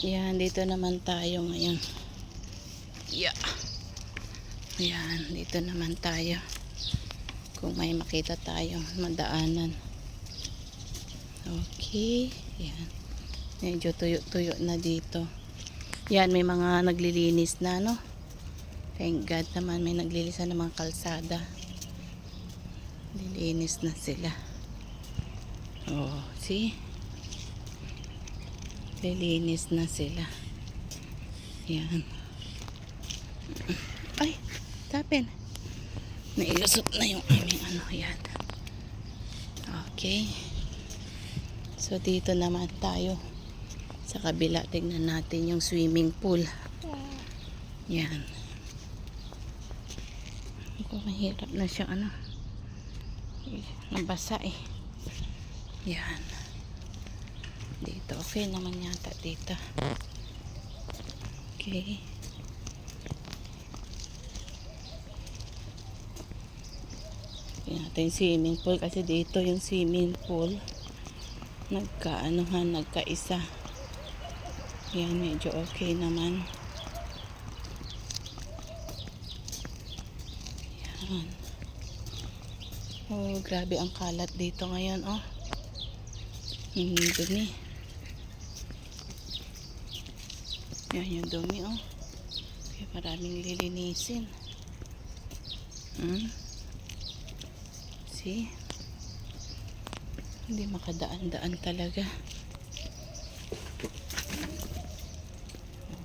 Yan, dito naman tayo ngayon. Yeah. Yan, dito naman tayo. Kung may makita tayo, madaanan. Okay. Yan. Medyo tuyo-tuyo na dito. Yan, may mga naglilinis na, no? Thank God naman may naglilisan ng mga kalsada. Lilinis na sila. Oh, see? Lilinis na sila. Yan. Ay, tapin. Nailusot na yung aming ano, yan. Okay. So, dito naman tayo. Sa kabila, tignan natin yung swimming pool. Yan. Ako, mahirap na siya, ano. Nabasa eh. Yan. Dito, okay naman yata dito. Okay. Yan natin yung swimming pool kasi dito yung swimming pool nagkaanuhan, nagkaisa. Yan, medyo okay naman. Yan. Oh, grabe ang kalat dito ngayon, oh. Yung dumi. Yan yung dumi, oh. Kaya maraming lilinisin. Hmm? See? Hindi makadaan-daan talaga.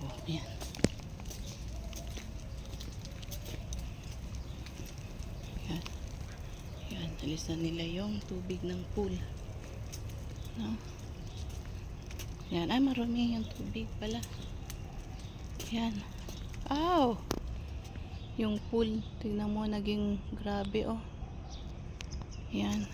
Oh, yan. Yan. Yan, alis na nila yung tubig ng pool. No? Yan, ay marami yung tubig pala. Yan. Ow! Yung pool, tingnan mo, naging grabe, oh. Yan.